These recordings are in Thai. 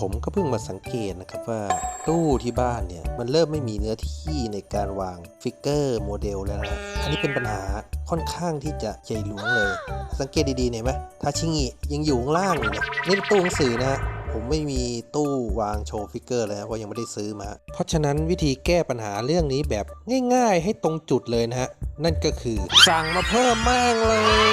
ผมก็เพิ่งมาสังเกตนะครับว่าตู้ที่บ้านเนี่ยมันเริ่มไม่มีเนื้อที่ในการวางฟิกเกอร์โมเดลแล้วนะอันนี้เป็นปัญหาค่อนข้างที่จะใหญ่หลวงเลย สังเกตดีๆเนี่ยเห็นไหมทาชิงิยังอยู่ข้างล่างอยู่เนี่ยนี่ตู้หนังสือนะฮะผมไม่มีตู้วางโชว์ฟิกเกอร์เลยนะเพราะยังไม่ได้ซื้อมา เพราะฉะนั้นวิธีแก้ปัญหาเรื่องนี้แบบง่าย ๆ ให้ตรงจุดเลยนะฮะนั่นก็คือสั่งมาเพิ่มม่งเลย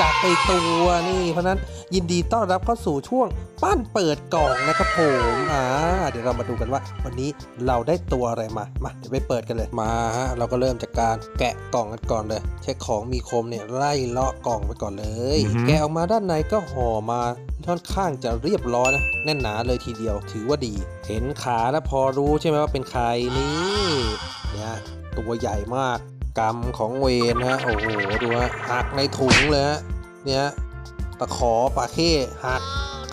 จัดไปตัวนี่ เพราะฉะนั้นยินดีต้อนรับเข้าสู่ช่วงปั้นเปิดกล่องนะครับผมอ่าเดี๋ยวเรามาดูกันว่า วันนี้เราได้ตัวอะไรมา มาเดี๋ยวไปเปิดกันเลยมาฮะเราก็เริ่มจากการแกะกล่องกันก่อนเลยเช็คของมีคมเนี่ยไล่เลาะกล่องไปก่อนเลยอือฮึแกะออกมาด้านในก็ห่อมาค่อนข้างจะเรียบร้อยนะแน่นหนาเลยทีเดียวถือว่าดี เห็นขาแล้วพอรู้ใช่ไหมว่าเป็นใครนี่เนี่ยตัวใหญ่มากกำของเวนนะฮะโอ้โหดูฮะหักในถุงเลยฮะ เนี่ยตะขอปลาเข้หัก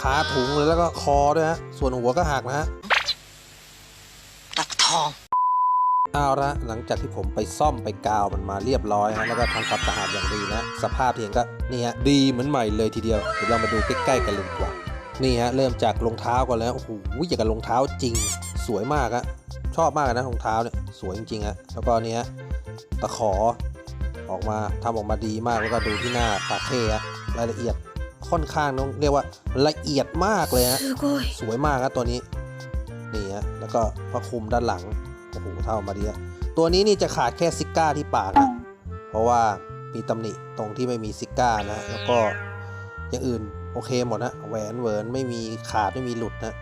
ขาถุงเลยแล้วก็คอด้วยฮะส่วนหัวก็หักนะฮะตักทองเอาละหลังจากที่ผมไปซ่อมไปกาวมันมาเรียบร้อยฮะแล้วก็ทำความสะอาดอย่างดีนะ สภาพที่เห็นก็นี่ฮะดีเหมือนใหม่เลยทีเดียวเดี๋ยวเรามาดูใกล้ๆกันเลยดีกว่านี่ฮะเริ่มจากรองเท้าก่อนแล้วโอ้โหอย่างกับรองเท้าจริง สวยมากฮะชอบมากเลยนะรองเท้าเนี่ยสวยจริงๆฮะแล้วก็เนี้ยตะขอ ออกมาทำออกมาดีมากแล้วก็ดูที่หน้าปากเท่รายละเอียดค่อนข้างต้องเรียกว่าละเอียดมากเลยฮะสวยมากครับตัวนี้นี่ฮะแล้วก็พระคุมด้านหลังโอ้โหเท่ามาดีตัวนี้นี่จะขาดแค่ซิก้าที่ปากนะเพราะว่ามีตำหนิตรงที่ไม่มีซิก้านะ แล้วก็อย่างอื่นโอเคหมดนะแหวนเวิร์นไม่มีขาดไม่มีหลุดนะ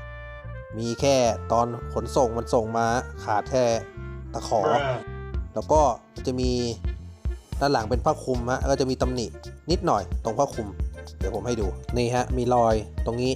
มีแค่ตอนขนส่งมันส่งมาขาดแค่ตะขอ แล้วก็จะมี ด้านหลังเป็นผ้าคลุมฮะก็จะมีตำหนินิดหน่อยตรงผ้าคลุม เดี๋ยวผมให้ดูนี่ฮะมีรอยตรงนี้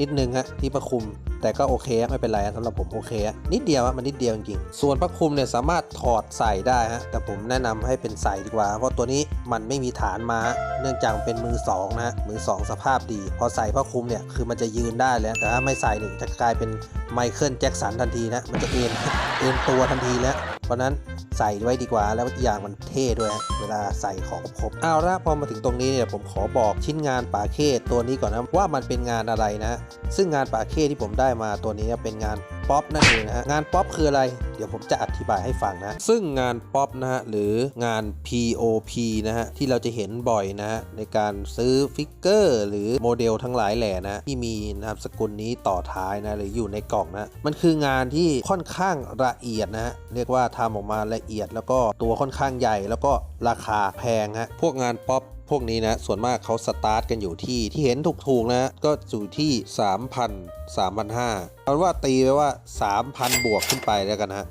นิดนึงฮะที่ผ้าคลุม แต่ก็โอเคฮะไม่เป็นไรสำหรับผมโอเคฮะนิดเดียวฮะมันนิดเดียวจริงๆส่วนผ้าคลุมเนี่ยสามารถถอดใส่ได้ฮะแต่ผมแนะนำให้เป็นใส่ดีกว่า เพราะตัวนี้มันไม่มีฐานมาเนื่องจากเป็นมือสองนะมือสองสภาพดี พอใส่ผ้าคลุมเนี่ยคือมันจะยืนได้เลยแต่ถ้าไม่ใส่เนี่ยจะกลายเป็นไมเคิลแจ็คสันทันทีนะมันจะเอ็นเอ็นตัวทันทีแล้วเพราะนั้น ใส่ไว้ดีกว่า แล้วอีกอย่างมันเท่ด้วย เวลาใส่ของครบเอาละพอมาถึงตรงนี้เนี่ยผมขอบอกชิ้นงานป่าเข้ตัวนี้ก่อนนะว่ามันเป็นงานอะไรนะ ซึ่งงานป่าเข้ที่ผมได้มาตัวนี้เป็นงานป๊อปนั่นเองนะฮะงานป๊อปคืออะไร ดี๋ยวผมจะอธิบายให้ฟังนะ ซึ่งงานป๊อปนะฮะหรืองาน POP นะฮะที่เราจะเห็นบ่อยนะฮะในการซื้อฟิกเกอร์หรือโมเดลทั้งหลายแหล่นะที่มีนามสกุลนี้ต่อท้ายนะหรืออยู่ในกล่องนะมันคืองานที่ค่อนข้างละเอียดนะฮะเรียกว่าทำออกมาละเอียดแล้วก็ตัวค่อนข้างใหญ่ แล้วก็ราคาแพงฮะพวกงานป๊อป พวกนี้นะ ส่วนมากเขาสตาร์ทกันอยู่ที่ที่เห็นถูกๆนะ ก็อยู่ที่ 3,000 3,500เอาเป็นว่าตีไปว่า 3,000 บวกขึ้นไปแล้วกันนะ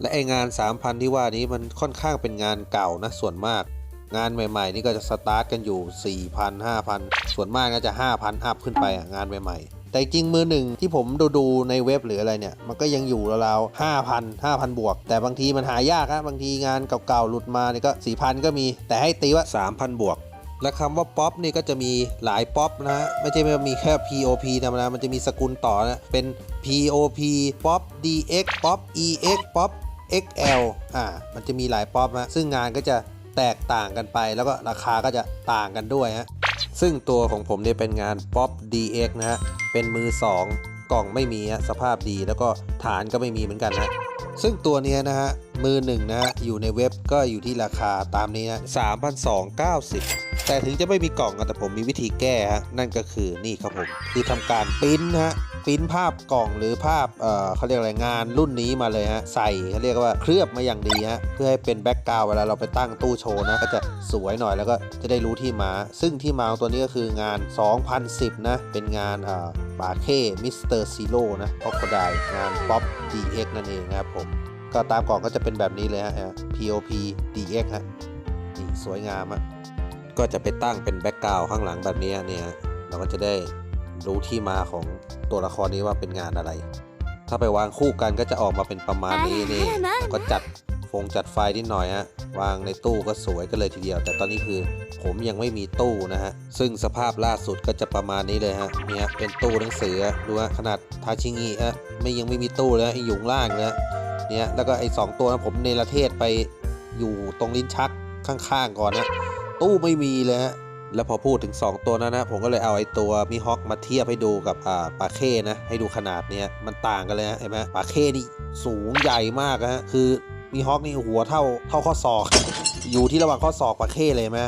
และไองาน 3,000 ที่ว่านี้มันค่อนข้างเป็นงานเก่านะ ส่วนมาก งานใหม่ๆ นี่ก็จะสตาร์ทกันอยู่ 4,000 5,000 ส่วนมากก็จะ 5,000 อัพขึ้นไปงานใหม่ๆแต่จริงมือหนึ่งที่ผมดูดูในเว็บหรืออะไรเนี่ย มันก็ยังอยู่ราวๆ5,000 5,000บวก แต่บางทีมันหายากอะบางทีงานเก่าๆ หลุดมาเนี่ยก็4,000ก็มี แต่ให้ตีว่า3,000บวก และคำว่าป๊อปนี่ก็จะมีหลายป๊อปนะฮะไม่ใช่ว่มีแค่ POP ธรรมดามันจะมีสกุลต่อนะเป็น POP ป๊อป DX ป๊อป EX ป๊อป XL อ่ามันจะมีหลายป๊อปนะซึ่งงานก็จะแตกต่างกันไป แล้วก็ราคาก็จะต่างกันด้วยฮะซึ่งตัวของผมเนี่ยเป็นงานป๊อป DX นะฮะเป็นมือ 2 กล่องไม่มีฮะสภาพดีแล้วก็ฐานก็ไม่มีเหมือนกันนะซึ่งตัวนี้นะฮะมือหนึ่งนะฮะอยู่ในเว็บก็อยู่ที่ราคาตามนี้นะ3,290 แต่ถึงจะไม่มีกล่องอะแต่ผมมีวิธีแก้ฮะนั่นก็คือนี่ครับผมคือทำการปริ้นนะฮะปริ้นภาพกล่องหรือภาพเอ่อเขาเรียกอะไรงานรุ่นนี้มาเลยฮะใส่เขาเรียกว่าเคลือบมาอย่างดีฮะเพื่อให้เป็นแบ็กกราวด์เวลาเราไปตั้งตู้โชว์นะก็จะสวยหน่อยแล้วก็จะได้รู้ที่มา ซึ่งที่มาของตัวนี้ก็คืองาน 2010 นะ เป็นงานอ่าบาเค่มิสเตอร์ซีโร่นะพ็อกโคไดงานป๊อป DX นั่นเองนะครับผมก็ตามกล่องก็จะเป็นแบบนี้เลยฮะ POP DX ฮะนี่สวยงามอะ ก็จะไปตั้งเป็นแบ็กกราวด์ข้างหลังแบบนี้เนี่ยเราก็จะได้รู้ที่มาของตัวละครนี้ว่าเป็นงานอะไร ถ้าไปวางคู่กันก็จะออกมาเป็นประมาณนี้นี่ก็จัดฟงจัดไฟนิดหน่อยฮะวางในตู้ก็สวยกันเลยทีเดียว แต่ตอนนี้คือผมยังไม่มีตู้นะฮะซึ่งสภาพล่าสุดก็จะประมาณนี้เลยฮะเนี่ยเป็นตู้หนังสือดูฮะขนาดทาชิงิฮะไม่ยังไม่มีตู้เลยฮะอยู่ข้างล่างเลยฮะเนี่ยแล้วก็ไอ้สองตัวนะผมเนรเทศไปอยู่ตรงลิ้นชักข้างๆก่อนนะ ตู้ไม่มีเลยฮะแล้วพอพูดถึง 2 ตัวนั้นนะ ผมก็เลยเอาไอ้ตัวมิฮอคมาเทียบให้ดูกับอ่าปลาเข้นะ ให้ดูขนาดเนี้ยมันต่างกันเลยนะเห็นไหมปลาเข้นี่สูงใหญ่มากนะฮะคือมิฮอคนี่หัวเท่าเท่าข้อศอก อยู่ที่ระหว่างข้อศอกปลาเข้เลยไหม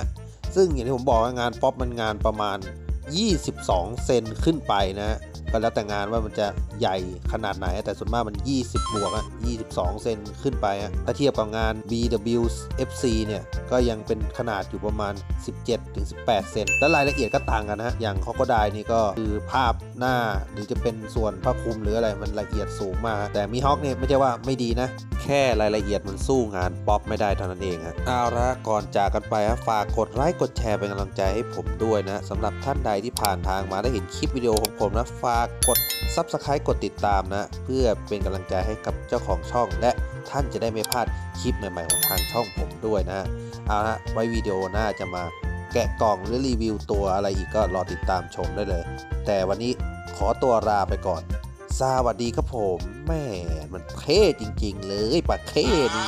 ซึ่งอย่างที่ผมบอกงานป๊อปมันงานประมาณ 22 เซนขึ้นไปนะฮะ ก็แล้วแต่งานว่ามันจะใหญ่ขนาดไหน แต่ส่วนมากมัน 20 บวกอะ22 เซนขึ้นไปอะถ้าเทียบกับงาน BWFC เนี่ย ก็ยังเป็นขนาดอยู่ประมาณ 17-18 เซน และรายละเอียดก็ต่างกันนะ อย่างคอกไดนี่ก็คือภาพหน้าหรือจะเป็นส่วนผ้าคลุมหรืออะไรมันละเอียดสูงมาก แต่มีฮอกเนี่ยไม่ใช่ว่าไม่ดีนะ แค่รายละเอียดมันสู้งานป๊อปไม่ได้เท่านั้นเองฮะเอาละก่อนจากกันไปฮะฝากกดไลค์กดแชร์เป็นกำลังใจให้ผมด้วยนะสำหรับท่านใดที่ผ่านทางมาได้เห็นคลิปวิดีโอของผมนะฝากกด Subscribe กดติดตามนะ เพื่อเป็นกำลังใจให้กับเจ้าของช่อง และท่านจะได้ไม่พลาดคลิปใหม่ๆของทางช่องผมด้วยนะเอาละไว้วิดีโอหน้าจะมาแกะกล่องหรือรีวิวตัวอะไรอีกก็รอติดตามชมได้เลย แต่วันนี้ขอตัวลาไปก่อน สวัสดีครับผมแม่มันเท่จริง ๆ เลยประเท่นี่